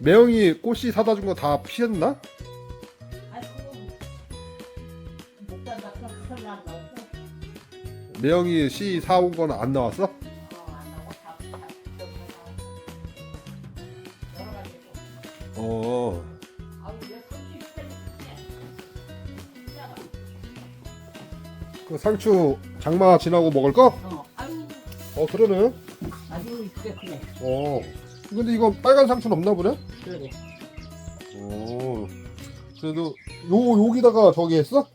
매형이 꽃씨 사다 준 거 다? 아이고 못 큰일 난다 매형이 씨 사온 건 안 나왔어? 어안 나고 다 다- 여러 가지 있고. 어. 아우 왜 손이 이렇게 진짜가. 그 상추 장마 지나고 먹을 거? 어 아유 어 그러네. 아주 이쁘게 크네 어. 근데 이거 빨간 상추는 없나 보네? 그러게 어. 그래도 요 여기다가 저기 했어?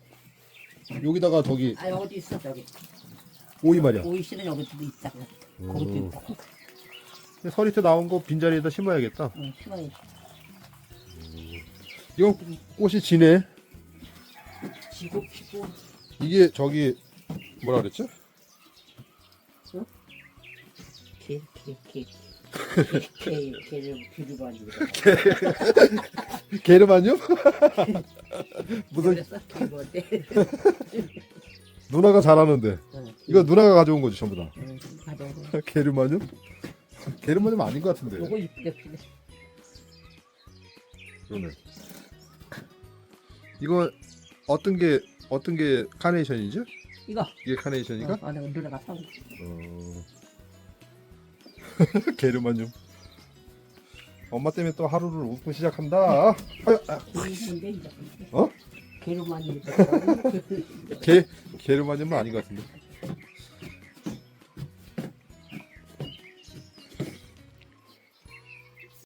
여기다가 저기 아 여기도 있어 저기 오이 말이야. 오이 씨는 여기도 있다 거기도 음. 있고 서리태 나온 거 빈자리에다 심어야겠다. 응 심어야지 이건 꽃이 지네. 지고 피고 이게 저기 뭐라 그랬지? 개개개 개, 개를 개를 가지고 게르마늄? 무슨? 개 뭔데? 누나가 잘하는데 이거 누나가 가져온 거지 전부 다. 응, 가져오고 게르마늄? 게르마늄 아닌 것 같은데. 요거 이쁘게 피네 그러네. 이거 어떤 게 어떤 게 카네이션이지? 이거 이게 카네이션이가? 어, 아 내가 누나가 사고 어. 게르마늄. 엄마 때문에 또 하루를 웃고 시작한다. 아, 이제 어? 이렇게 게 게르마늄은 아닌 것 같은데.